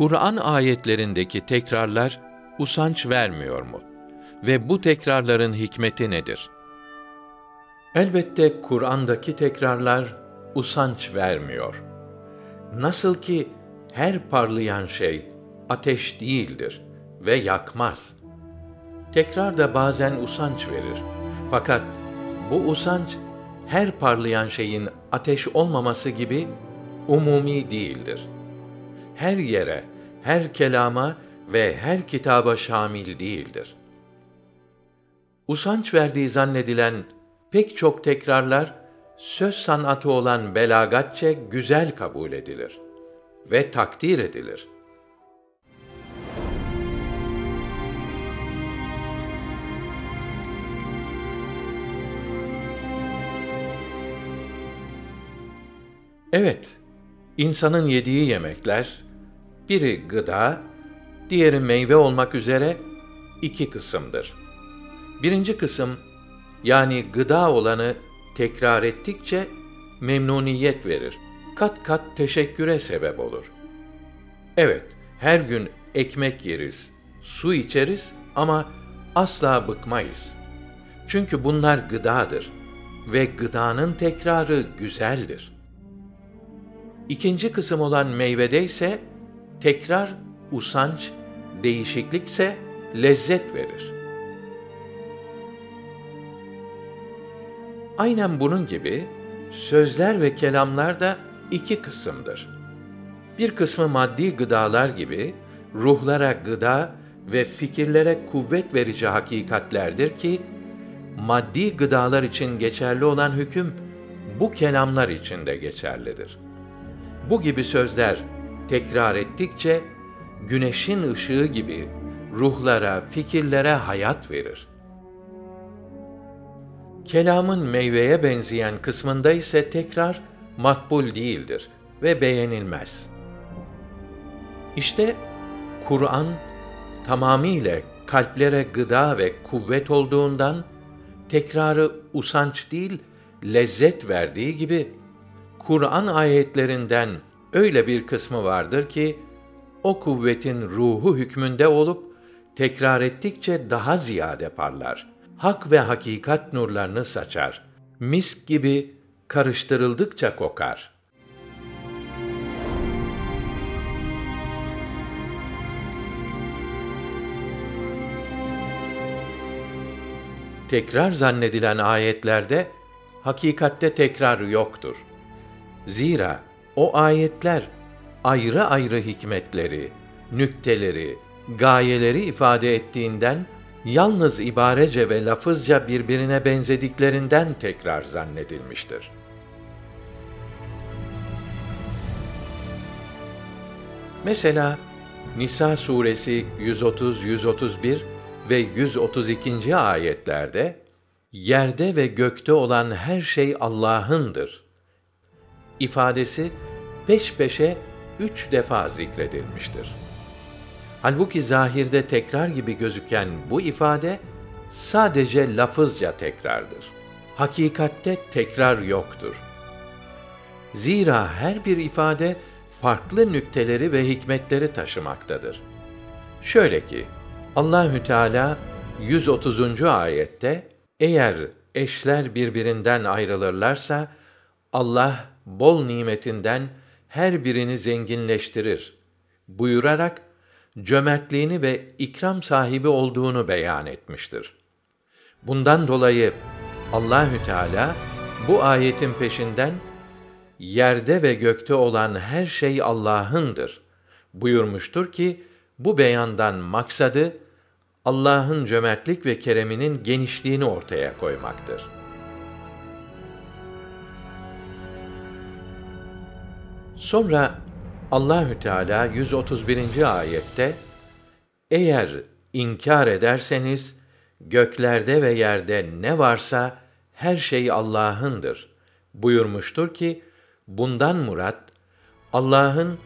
Kur'an ayetlerindeki tekrarlar usanç vermiyor mu? Ve bu tekrarların hikmeti nedir? Elbette Kur'an'daki tekrarlar usanç vermiyor. Nasıl ki her parlayan şey ateş değildir ve yakmaz. Tekrar da bazen usanç verir. Fakat bu usanç her parlayan şeyin ateş olmaması gibi umumi değildir. Her yere, her kelama ve her kitaba şamil değildir. Usanç verdiği zannedilen pek çok tekrarlar söz sanatı olan belagatçe güzel kabul edilir ve takdir edilir. Evet, insanın yediği yemekler, biri gıda, diğeri meyve olmak üzere iki kısımdır. Birinci kısım, yani gıda olanı tekrar ettikçe memnuniyet verir. Kat kat teşekküre sebep olur. Evet, her gün ekmek yeriz, su içeriz ama asla bıkmayız. Çünkü bunlar gıdadır ve gıdanın tekrarı güzeldir. İkinci kısım olan meyvede ise tekrar usanç, değişiklikse lezzet verir. Aynen bunun gibi sözler ve kelamlar da iki kısımdır. Bir kısmı maddi gıdalar gibi ruhlara gıda ve fikirlere kuvvet verici hakikatlerdir ki maddi gıdalar için geçerli olan hüküm bu kelamlar için de geçerlidir. Bu gibi sözler tekrar ettikçe güneşin ışığı gibi ruhlara, fikirlere hayat verir. Kelamın meyveye benzeyen kısmında ise tekrar makbul değildir ve beğenilmez. İşte Kur'an tamamiyle kalplere gıda ve kuvvet olduğundan tekrarı usanç değil, lezzet verdiği gibi Kur'an ayetlerinden öyle bir kısmı vardır ki o kuvvetin ruhu hükmünde olup tekrar ettikçe daha ziyade parlar. Hak ve hakikat nurlarını saçar. Misk gibi karıştırıldıkça kokar. Tekrar zannedilen ayetlerde hakikatte tekrar yoktur. Zira o ayetler ayrı ayrı hikmetleri, nükteleri, gayeleri ifade ettiğinden yalnız ibarece ve lafızca birbirine benzediklerinden tekrar zannedilmiştir. Mesela Nisa suresi 130 131 ve 132. ayetlerde yerde ve gökte olan her şey Allah'ındır ifadesi peş peşe üç defa zikredilmiştir. Halbuki zahirde tekrar gibi gözüken bu ifade sadece lafızca tekrardır. Hakikatte tekrar yoktur. Zira her bir ifade farklı nükteleri ve hikmetleri taşımaktadır. Şöyle ki Allahü Teala 130. ayette eğer eşler birbirinden ayrılırlarsa Allah bol nimetinden her birini zenginleştirir buyurarak cömertliğini ve ikram sahibi olduğunu beyan etmiştir. Bundan dolayı Allahü Teala bu ayetin peşinden yerde ve gökte olan her şey Allah'ındır buyurmuştur ki bu beyandan maksadı Allah'ın cömertlik ve kereminin genişliğini ortaya koymaktır. Sonra Allahü Teala 131. ayette eğer inkar ederseniz göklerde ve yerde ne varsa her şey Allah'ındır buyurmuştur ki bundan murat Allah'ın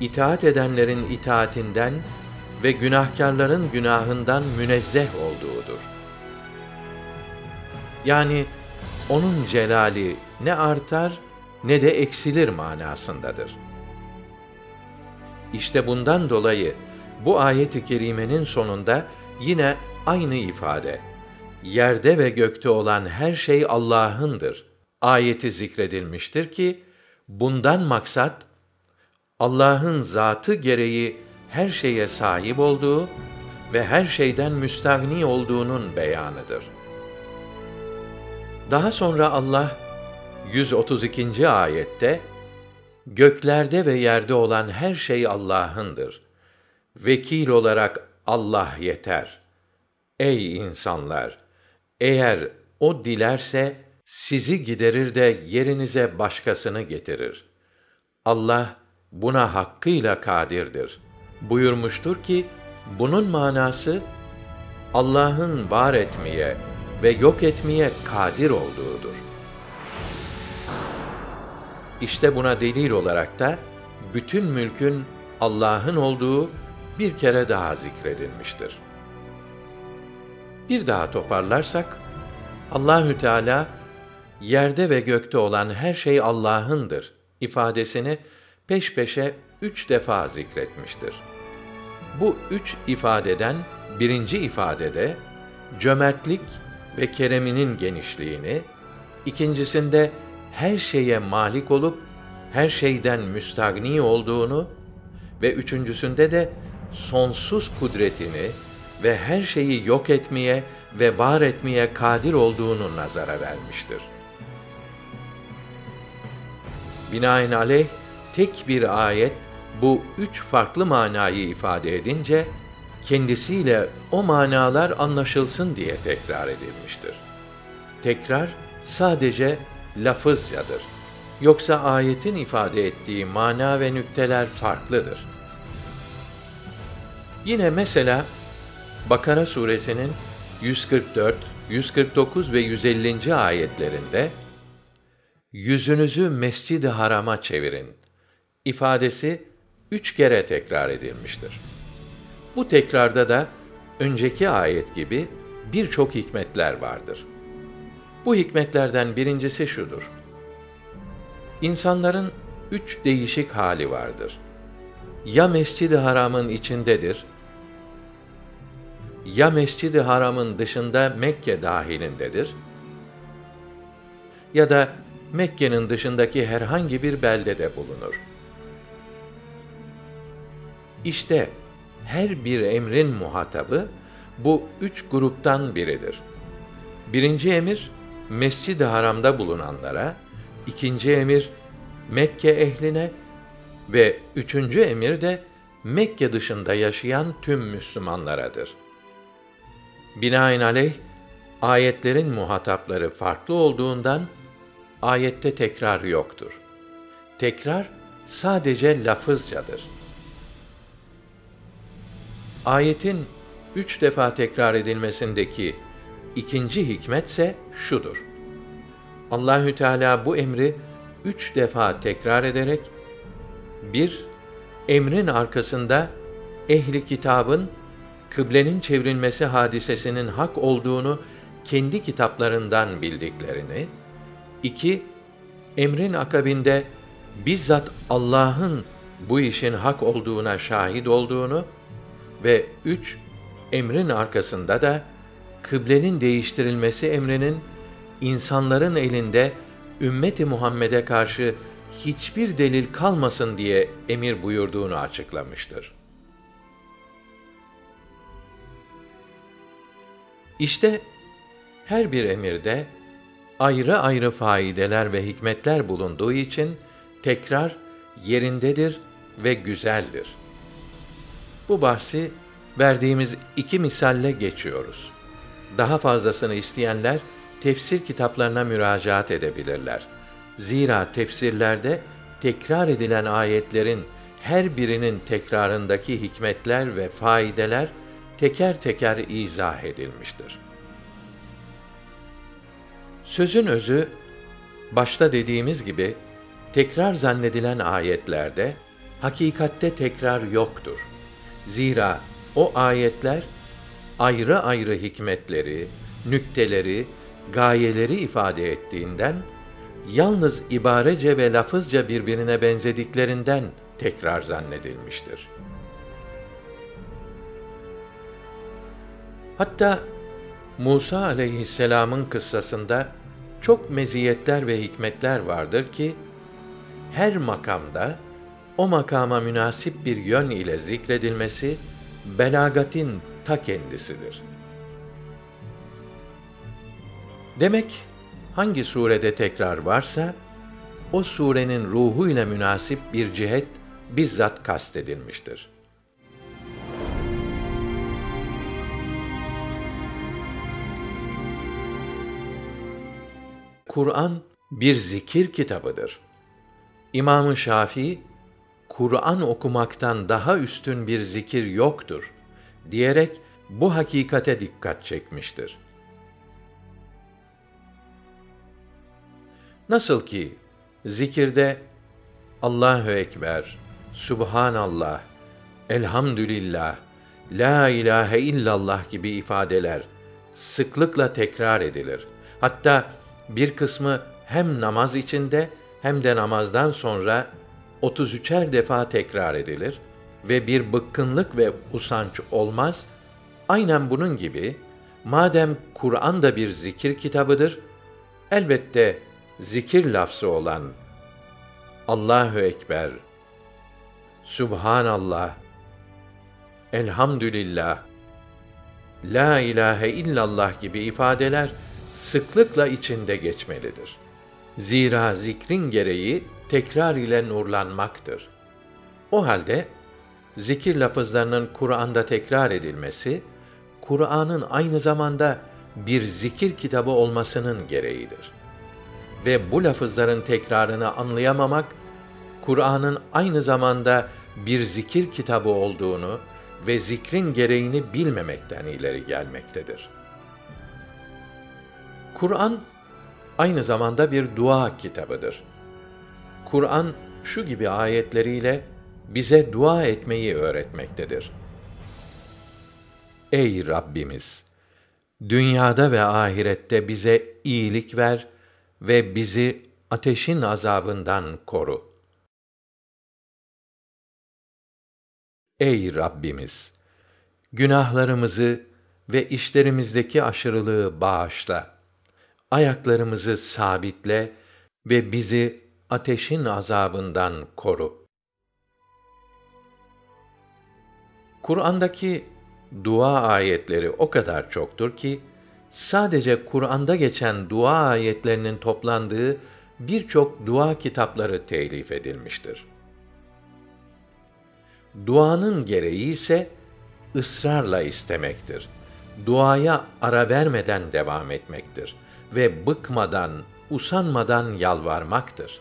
itaat edenlerin itaatinden ve günahkarların günahından münezzeh olduğudur. Yani onun celali ne artar ne de eksilir manasındadır. İşte bundan dolayı bu ayet-i kerimenin sonunda yine aynı ifade yerde ve gökte olan her şey Allah'ındır. Ayeti zikredilmiştir ki bundan maksat Allah'ın zatı gereği her şeye sahip olduğu ve her şeyden müstagni olduğunun beyanıdır. Daha sonra Allah 132. ayette göklerde ve yerde olan her şey Allah'ındır. Vekil olarak Allah yeter. Ey insanlar, eğer o dilerse sizi giderir de yerinize başkasını getirir. Allah buna hakkıyla kadirdir. Buyurmuştur ki bunun manası Allah'ın var etmeye ve yok etmeye kadir olduğudur. İşte buna delil olarak da bütün mülkün Allah'ın olduğu bir kere daha zikredilmiştir. Bir daha toparlarsak Allahü Teala yerde ve gökte olan her şey Allah'ındır ifadesini peş peşe üç defa zikretmiştir. Bu üç ifadeden birinci ifadede cömertlik ve kereminin genişliğini, ikincisinde her şeye malik olup her şeyden müstagni olduğunu ve üçüncüsünde de sonsuz kudretini ve her şeyi yok etmeye ve var etmeye kadir olduğunu nazara vermiştir. Binaenaleyh tek bir ayet bu üç farklı manayı ifade edince kendisiyle o manalar anlaşılsın diye tekrar edilmiştir. Tekrar sadece lafızcadır. Yoksa ayetin ifade ettiği mana ve nükteler farklıdır. Yine mesela Bakara suresinin 144, 149 ve 150. ayetlerinde yüzünüzü Mescid-i Haram'a çevirin ifadesi üç kere tekrar edilmiştir. Bu tekrarda da önceki ayet gibi birçok hikmetler vardır. Bu hikmetlerden birincisi şudur. İnsanların üç değişik hali vardır. Ya Mescid-i Haram'ın içindedir, ya Mescid-i Haram'ın dışında Mekke dahilindedir ya da Mekke'nin dışındaki herhangi bir beldede bulunur. İşte her bir emrin muhatabı bu üç gruptan biridir. Birinci emir Mescid-i Haram'da bulunanlara, ikinci emir Mekke ehline ve üçüncü emir de Mekke dışında yaşayan tüm Müslümanlaradır. Binaenaleyh ayetlerin muhatapları farklı olduğundan ayette tekrar yoktur. Tekrar sadece lafızcadır. Ayetin üç defa tekrar edilmesindeki ikinci hikmetse şudur. Allahü Teala bu emri üç defa tekrar ederek bir emrin arkasında ehli kitabın kıblenin çevrilmesi hadisesinin hak olduğunu kendi kitaplarından bildiklerini, iki, emrin akabinde bizzat Allah'ın bu işin hak olduğuna şahit olduğunu ve üç, emrin arkasında da kıblenin değiştirilmesi emrinin insanların elinde ümmeti Muhammed'e karşı hiçbir delil kalmasın diye emir buyurduğunu açıklamıştır. İşte her bir emirde ayrı ayrı faydeler ve hikmetler bulunduğu için tekrar yerindedir ve güzeldir. Bu bahsi verdiğimiz iki misalle geçiyoruz. Daha fazlasını isteyenler tefsir kitaplarına müracaat edebilirler. Zira tefsirlerde tekrar edilen ayetlerin her birinin tekrarındaki hikmetler ve faydeler teker teker izah edilmiştir. Sözün özü başta dediğimiz gibi tekrar zannedilen ayetlerde hakikatte tekrar yoktur. Zira o ayetler ayrı ayrı hikmetleri, nükteleri, gayeleri ifade ettiğinden yalnız ibarece ve lafızca birbirine benzediklerinden tekrar zannedilmiştir. Hatta Musa aleyhisselamın kıssasında çok meziyetler ve hikmetler vardır ki her makamda o makama münasip bir yön ile zikredilmesi belagatin ta kendisidir. Demek hangi surede tekrar varsa o surenin ruhu ile münasip bir cihet bizzat kastedilmiştir. Kur'an bir zikir kitabıdır. İmam-ı Şafii Kur'an okumaktan daha üstün bir zikir yoktur diyerek bu hakikate dikkat çekmiştir. Nasıl ki zikirde Allahu ekber, Subhanallah, Elhamdülillah, La ilahe illallah gibi ifadeler sıklıkla tekrar edilir. Hatta bir kısmı hem namaz içinde hem de namazdan sonra 33'er defa tekrar edilir ve bir bıkkınlık ve usanç olmaz. Aynen bunun gibi madem Kur'an da bir zikir kitabıdır, elbette zikir lafzı olan Allahu ekber, Subhanallah, Elhamdülillah, La ilahe illallah gibi ifadeler sıklıkla içinde geçmelidir. Zira zikrin gereği tekrar ile nurlanmaktır. O halde zikir lafızlarının Kur'an'da tekrar edilmesi Kur'an'ın aynı zamanda bir zikir kitabı olmasının gereğidir. Ve bu lafızların tekrarını anlayamamak Kur'an'ın aynı zamanda bir zikir kitabı olduğunu ve zikrin gereğini bilmemekten ileri gelmektedir. Kur'an aynı zamanda bir dua kitabıdır. Kur'an şu gibi ayetleriyle bize dua etmeyi öğretmektedir. Ey Rabbimiz! Dünyada ve ahirette bize iyilik ver ve bizi ateşin azabından koru. Ey Rabbimiz! Günahlarımızı ve işlerimizdeki aşırılığı bağışla. Ayaklarımızı sabitle ve bizi ateşin azabından koru. Kur'an'daki dua ayetleri o kadar çoktur ki sadece Kur'an'da geçen dua ayetlerinin toplandığı birçok dua kitapları telif edilmiştir. Duanın gereği ise ısrarla istemektir. Duaya ara vermeden devam etmektir ve bıkmadan, usanmadan yalvarmaktır.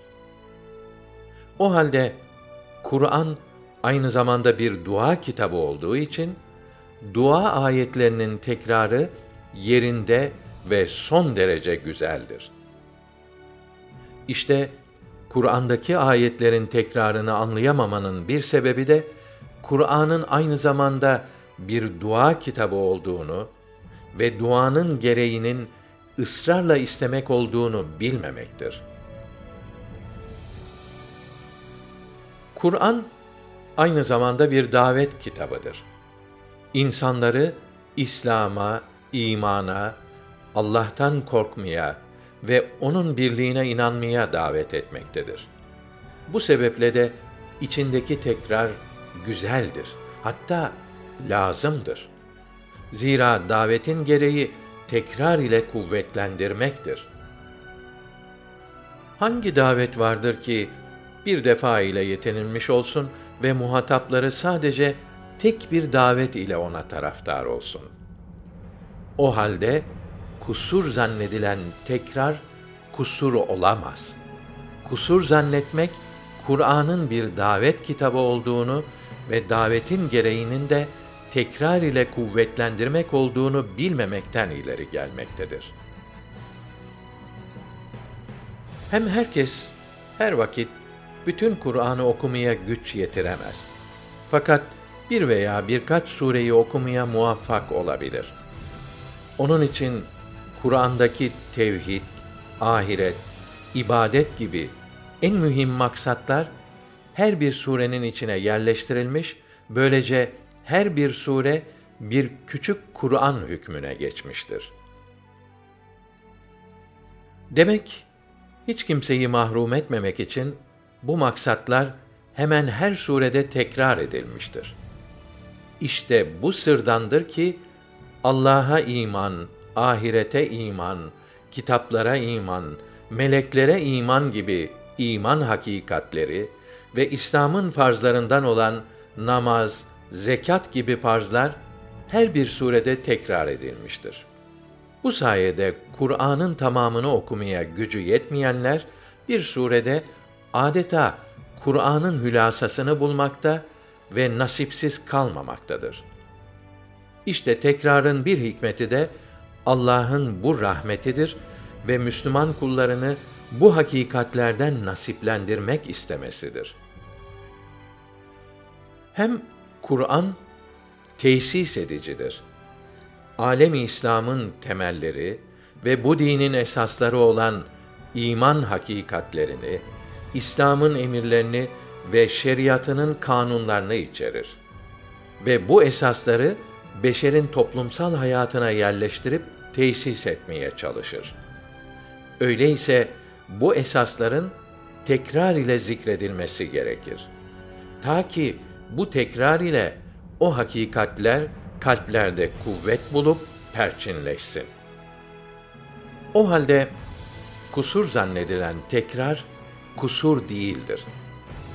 O halde Kur'an aynı zamanda bir dua kitabı olduğu için dua ayetlerinin tekrarı yerinde ve son derece güzeldir. İşte Kur'an'daki ayetlerin tekrarını anlayamamanın bir sebebi de Kur'an'ın aynı zamanda bir dua kitabı olduğunu ve duanın gereğinin ısrarla istemek olduğunu bilmemektir. Kur'an aynı zamanda bir davet kitabıdır. İnsanları İslam'a, imana, Allah'tan korkmaya ve onun birliğine inanmaya davet etmektedir. Bu sebeple de içindeki tekrar güzeldir. Hatta lazımdır. Zira davetin gereği tekrar ile kuvvetlendirmektir. Hangi davet vardır ki bir defa ile yetinilmiş olsun ve muhatapları sadece tek bir davet ile ona taraftar olsun. O halde kusur zannedilen tekrar kusur olamaz. Kusur zannetmek Kur'an'ın bir davet kitabı olduğunu ve davetin gereğinin de tekrar ile kuvvetlendirmek olduğunu bilmemekten ileri gelmektedir. Hem herkes her vakit bütün Kur'an'ı okumaya güç yetiremez. Fakat bir veya birkaç sureyi okumaya muvaffak olabilir. Onun için Kur'an'daki tevhid, ahiret, ibadet gibi en mühim maksatlar her bir surenin içine yerleştirilmiş, böylece her bir sure bir küçük Kur'an hükmüne geçmiştir. Demek hiç kimseyi mahrum etmemek için bu maksatlar hemen her surede tekrar edilmiştir. İşte bu sırdandır ki Allah'a iman, ahirete iman, kitaplara iman, meleklere iman gibi iman hakikatleri ve İslam'ın farzlarından olan namaz, zekat gibi farzlar her bir surede tekrar edilmiştir. Bu sayede Kur'an'ın tamamını okumaya gücü yetmeyenler bir surede adeta Kur'an'ın hülasasını bulmakta ve nasipsiz kalmamaktadır. İşte tekrarın bir hikmeti de Allah'ın bu rahmetidir ve Müslüman kullarını bu hakikatlerden nasiplendirmek istemesidir. Hem Kur'an tesis edicidir. Alem İslam'ın temelleri ve bu dinin esasları olan iman hakikatlerini, İslam'ın emirlerini ve şeriatının kanunlarını içerir. Ve bu esasları beşerin toplumsal hayatına yerleştirip tesis etmeye çalışır. Öyleyse bu esasların tekrar ile zikredilmesi gerekir. Ta ki bu tekrar ile o hakikatler kalplerde kuvvet bulup perçinleşsin. O halde kusur zannedilen tekrar kusur değildir.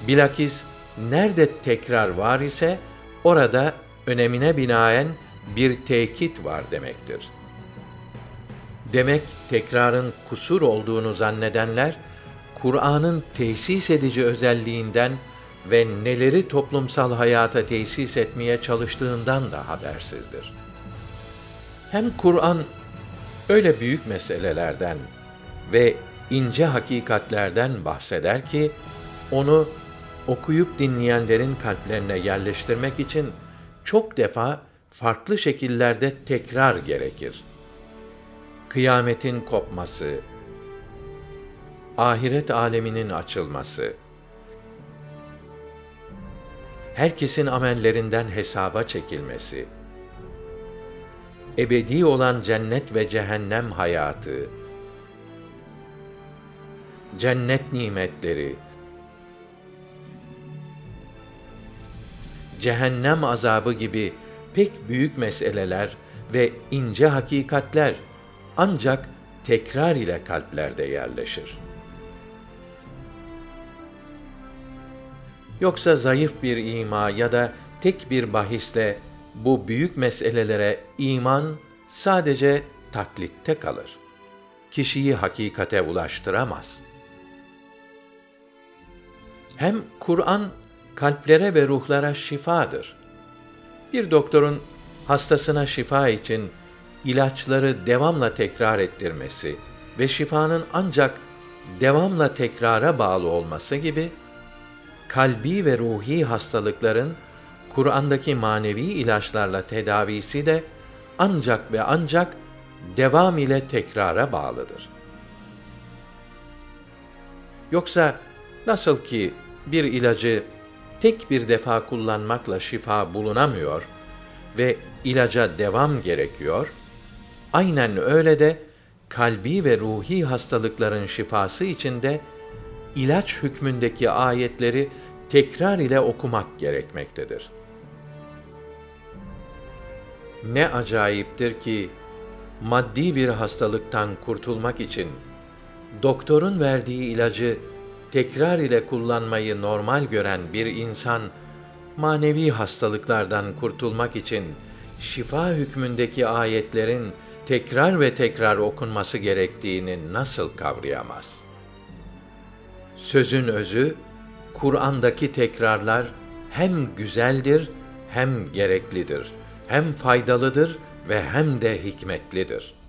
Bilakis nerede tekrar var ise orada önemine binaen bir tekit var demektir. Demek tekrarın kusur olduğunu zannedenler Kur'an'ın tesis edici özelliğinden ve neleri toplumsal hayata tesis etmeye çalıştığından da habersizdir. Hem Kur'an öyle büyük meselelerden ve ince hakikatlerden bahseder ki onu okuyup dinleyenlerin kalplerine yerleştirmek için çok defa farklı şekillerde tekrar gerekir. Kıyametin kopması, ahiret aleminin açılması, herkesin amellerinden hesaba çekilmesi, ebedi olan cennet ve cehennem hayatı, cennet nimetleri, cehennem azabı gibi pek büyük meseleler ve ince hakikatler ancak tekrar ile kalplerde yerleşir. Yoksa zayıf bir ima ya da tek bir bahisle bu büyük meselelere iman sadece taklitte kalır. Kişiyi hakikate ulaştıramaz. Hem Kur'an kalplere ve ruhlara şifadır. Bir doktorun hastasına şifa için ilaçları devamla tekrar ettirmesi ve şifanın ancak devamla tekrara bağlı olması gibi kalbi ve ruhi hastalıkların Kur'an'daki manevi ilaçlarla tedavisi de ancak ve ancak devam ile tekrara bağlıdır. Yoksa nasıl ki bir ilacı tek bir defa kullanmakla şifa bulunamıyor ve ilaca devam gerekiyor, aynen öyle de kalbi ve ruhi hastalıkların şifası için de ilaç hükmündeki ayetleri tekrar ile okumak gerekmektedir. Ne acayiptir ki maddi bir hastalıktan kurtulmak için doktorun verdiği ilacı tekrar ile kullanmayı normal gören bir insan manevi hastalıklardan kurtulmak için şifa hükmündeki ayetlerin tekrar ve tekrar okunması gerektiğini nasıl kavrayamaz? Sözün özü Kur'an'daki tekrarlar hem güzeldir hem gereklidir, hem faydalıdır ve hem de hikmetlidir.''